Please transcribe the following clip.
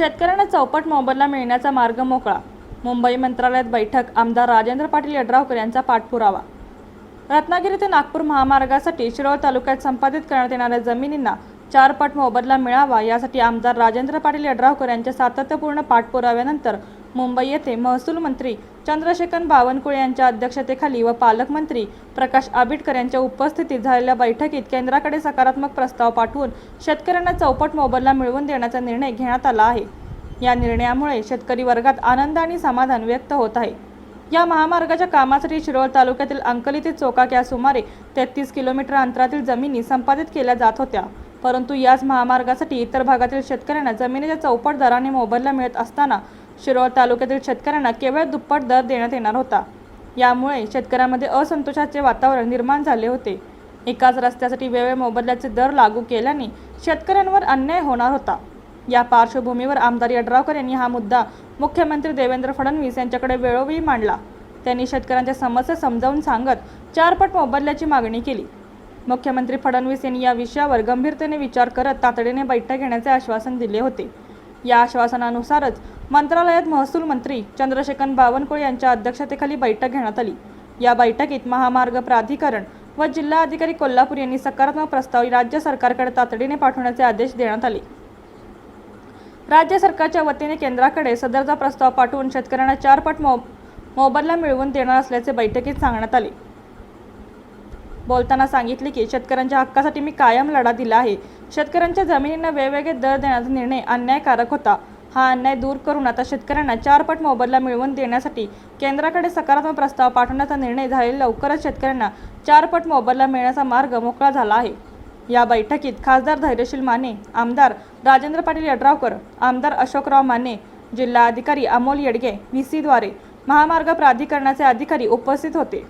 शेतकऱ्यांना चौपट मोबदला मिळण्याचा मार्ग मोकळा. मुंबई मंत्रालयात बैठक आमदार राजेंद्र पाटील यड्रावकर यांचा पाठपुरावा. रत्नागिरी ते नागपूर महामार्गासाठी शिरोळ तालुक्यात संपादित करण्यात येणाऱ्या जमिनींना चारपट मोबदला मिळावा यासाठी आमदार राजेंद्र पाटील यड्रावकर यांच्या सातत्यपूर्ण पाठपुराव्यानंतर मुंबई येथे महसूल मंत्री चंद्रशेखर बावनकुळे यांच्या अध्यक्षतेखाली व पालकमंत्री प्रकाश आबिटकर यांच्या उपस्थितीत झालेल्या बैठकीत केंद्राकडे सकारात्मक प्रस्ताव पाठवून शेतकऱ्यांना चौपट मोबदला मिळवून देण्याचा निर्णय घेण्यात आला आहे. या निर्णयामुळे शेतकरी वर्गात आनंद आणि समाधान व्यक्त होत आहे. या महामार्गाच्या कामासाठी शिरोळ तालुक्यातील अंकली ते चोकाक या सुमारे तेहतीस किलोमीटर अंतरातील जमिनी संपादित केल्या जात होत्या. परंतु याच महामार्गासाठी इतर भागातील शेतकऱ्यांना जमिनीच्या चौपट दराने मोबदला मिळत असताना शिरोळ तालुक्यातील शेतकऱ्यांना केवळ दुप्पट दर देण्यात येणार होता. यामुळे शेतकऱ्यांमध्ये असंतोषाचे वातावरण निर्माण झाले होते. एकाच रस्त्यासाठी वेगवेगळ्या मोबदल्याचे दर लागू केल्याने शेतकऱ्यांवर अन्याय होणार होता. या पार्श्वभूमीवर आमदार यड्रावकर यांनी हा मुद्दा मुख्यमंत्री देवेंद्र फडणवीस यांच्याकडे वेळोवेळी मांडला. त्यांनी शेतकऱ्यांच्या समस्या समजावून सांगत चारपट मोबदल्याची मागणी केली. मुख्यमंत्री फडणवीस यांनी या विषयावर गंभीरतेने विचार करत तातडीने बैठक घेण्याचे आश्वासन दिले होते. या आश्वासनानुसारच मंत्रालयात महसूल मंत्री चंद्रशेखर बावनकुळे यांच्या अध्यक्षतेखाली बैठक घेण्यात आली. या बैठकीत महामार्ग प्राधिकरण व जिल्हा अधिकारी कोल्हापूर यांनी सकारात्मक प्रस्ताव राज्य सरकारकडे तातडीने पाठवण्याचे आदेश देण्यात आले. राज्य सरकारच्या वतीने केंद्राकडे सदरचा प्रस्ताव पाठवून शेतकऱ्यांना चारपट मो मोबदला मिळवून देणार असल्याचे बैठकीत सांगण्यात आले. बोलताना सांगितले की शेतकऱ्यांच्या हक्कासाठी मी कायम लढा दिला आहे. शेतकऱ्यांच्या जमिनींना वेगवेगळे दर देण्याचा निर्णय अन्यायकारक होता. हा अन्याय दूर करून आता शेतकऱ्यांना चारपट मोबदला मिळवून देण्यासाठी केंद्राकडे सकारात्मक प्रस्ताव पाठवण्याचा निर्णय झालेला लवकरच शेतकऱ्यांना चारपट मोबदला मिळण्याचा मार्ग मोकळा झाला आहे. या बैठकीत खासदार धैर्यशील माने आमदार राजेंद्र पाटील यड्रावकर आमदार अशोकराव माने जिल्हा अधिकारी अमोल येडगे व्ही सीद्वारे महामार्ग प्राधिकरणाचे अधिकारी उपस्थित होते.